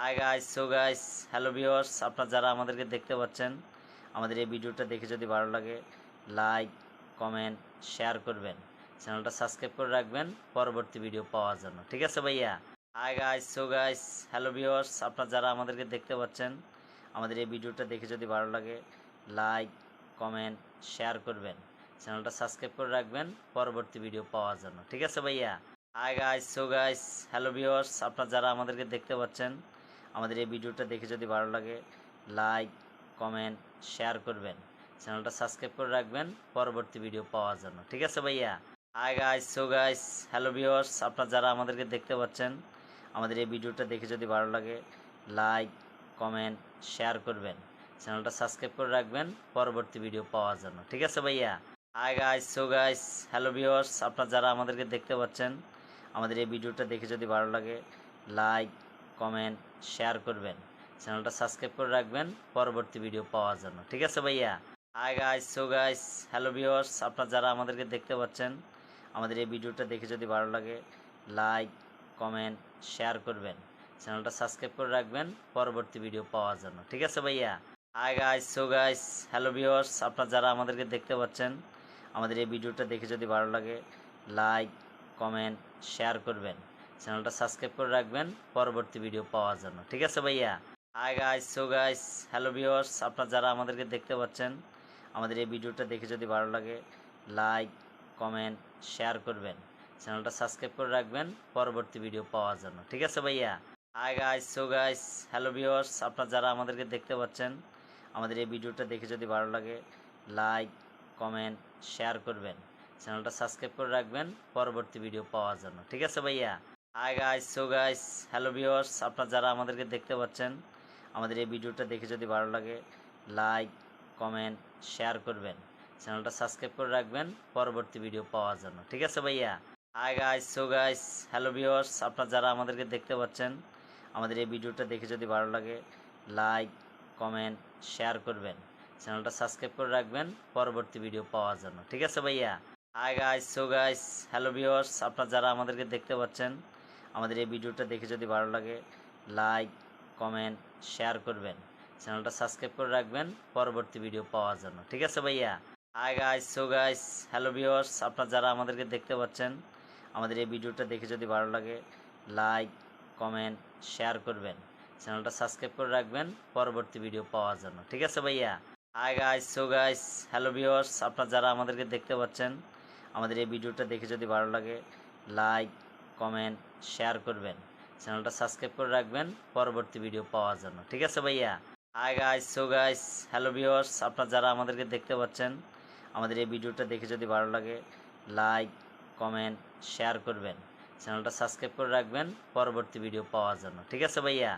Hi guys so guys hello viewers আপনারা যারা আমাদেরকে দেখতে পাচ্ছেন, আমাদের এই ভিডিওটা দেখে যদি ভালো লাগে লাইক কমেন্ট শেয়ার করবেন। চ্যানেলটা সাবস্ক্রাইব করে রাখবেন, পরবর্তী ভিডিও পাওয়ার জন্য। ঠিক আছে ভাইয়া? Hi guys so guys hello viewers আপনারা যারা আমাদেরকে দেখতে পাচ্ছেন, আমাদের এই ভিডিওটা দেখে যদি ভালো লাগে লাইক কমেন্ট শেয়ার করবেন। চ্যানেলটা সাবস্ক্রাইব করে রাখবেন, পরবর্তী ভিডিও পাওয়ার জন্য। ঠিক আছে ভাইয়া? Hi guys so guys hello viewers আপনারা যারা আমাদেরকে দেখতে পাচ্ছেন আমাদের এই ভিডিওটা দেখে যদি ভালো লাগে লাইক কমেন্ট শেয়ার করবেন। চ্যানেলটা সাবস্ক্রাইব করে রাখবেন, পরবর্তী ভিডিও পাওয়ার জন্য। ঠিক আছে ভাইয়া? Hi guys so guys hello viewers আপনারা যারা আমাদেরকে দেখতে পাচ্ছেন, আমাদের এই ভিডিওটা দেখে যদি ভালো লাগে লাইক কমেন্ট শেয়ার করবেন। চ্যানেলটা সাবস্ক্রাইব করে রাখবেন, পরবর্তী ভিডিও পাওয়ার জন্য। ঠিক আছে ভাইয়া? Hi guys so guys hello viewers আপনারা যারা আমাদেরকে দেখতে পাচ্ছেন, আমাদের এই ভিডিওটা দেখে যদি ভালো লাগে লাইক কমেন্ট শেয়ার করবেন। চ্যানেলটা সাবস্ক্রাইব করে রাখবেন, পরবর্তী ভিডিও পাওয়ার জন্য। ঠিক আছে ভাইয়া? Hi guys so guys hello viewers আপনারা যারা আমাদেরকে দেখতে পাচ্ছেন, আমাদের এই ভিডিওটা দেখে যদি ভালো লাগে লাইক কমেন্ট শেয়ার করবেন। চ্যানেলটা সাবস্ক্রাইব করে রাখবেন, পরবর্তী ভিডিও পাওয়ার জন্য। ঠিক আছে ভাইয়া? Hi guys so guys hello viewers আপনারা যারা আমাদেরকে দেখতে পাচ্ছেন, আমাদের এই ভিডিওটা দেখে যদি ভালো লাগে লাইক কমেন্ট শেয়ার করবেন। চ্যানেলটা সাবস্ক্রাইব করে রাখবেন, পরবর্তী ভিডিও পাওয়ার জন্য। ঠিক আছে ভাইয়া? Hi guys so guys hello viewers আপনারা যারা আমাদেরকে দেখতে পাচ্ছেন, আমাদের এই ভিডিওটা দেখে যদি ভালো লাগে লাইক কমেন্ট শেয়ার করবেন। চ্যানেলটা সাবস্ক্রাইব করে রাখবেন, পরবর্তী ভিডিও পাওয়ার জন্য। ঠিক আছে ভাইয়া? Hi guys so guys hello viewers আপনারা যারা আমাদেরকে দেখতে পাচ্ছেন, আমাদের এই ভিডিওটা দেখে যদি ভালো লাগে লাইক কমেন্ট শেয়ার করবেন। চ্যানেলটা সাবস্ক্রাইব করে রাখবেন, পরবর্তী ভিডিও পাওয়ার জন্য। ঠিক আছে ভাইয়া? Hi guys so guys hello viewers আপনারা যারা আমাদেরকে দেখতে পাচ্ছেন, আমাদের এই ভিডিওটা দেখে যদি ভালো লাগে লাইক কমেন্ট শেয়ার করবেন। চ্যানেলটা সাবস্ক্রাইব করে রাখবেন, পরবর্তী ভিডিও পাওয়ার জন্য। ঠিক আছে ভাইয়া? Hi guys so guys hello viewers আপনারা যারা আমাদেরকে দেখতে পাচ্ছেন, আমাদের এই ভিডিওটা দেখে যদি ভালো লাগে লাইক কমেন্ট শেয়ার করবেন। চ্যানেলটা সাবস্ক্রাইব করে রাখবেন, পরবর্তী ভিডিও পাওয়ার জন্য। ঠিক আছে ভাইয়া? Hi guys so guys hello viewers আপনারা যারা আমাদেরকে দেখতে পাচ্ছেন আমাদের এই ভিডিওটা দেখে যদি ভালো লাগে লাইক কমেন্ট শেয়ার করবেন। চ্যানেলটা সাবস্ক্রাইব করে রাখবেন, পরবর্তী ভিডিও পাওয়ার জন্য। ঠিক আছে ভাইয়া? Hi guys so guys hello viewers আপনারা যারা আমাদেরকে দেখতে পাচ্ছেন, আমাদের এই ভিডিওটা দেখে যদি ভালো লাগে লাইক কমেন্ট শেয়ার করবেন। চ্যানেলটা সাবস্ক্রাইব করে রাখবেন, পরবর্তী ভিডিও পাওয়ার জন্য। ঠিক আছে ভাইয়া? Hi guys so guys hello viewers আপনারা যারা আমাদেরকে দেখতে পাচ্ছেন, আমাদের এই ভিডিওটা দেখে যদি ভালো লাগে লাইক কমেন্ট শেয়ার করবেন। চ্যানেলটা সাবস্ক্রাইব করে রাখবেন, পরবর্তী ভিডিও পাওয়ার জন্য। ঠিক আছে ভাইয়া? Hi guys so guys hello viewers আপনারা যারা আমাদেরকে দেখতে পাচ্ছেন, আমাদের এই ভিডিওটা দেখে যদি ভালো লাগে লাইক কমেন্ট শেয়ার করবেন। চ্যানেলটা সাবস্ক্রাইব করে রাখবেন, পরবর্তী ভিডিও পাওয়ার জন্য। ঠিক আছে ভাইয়া?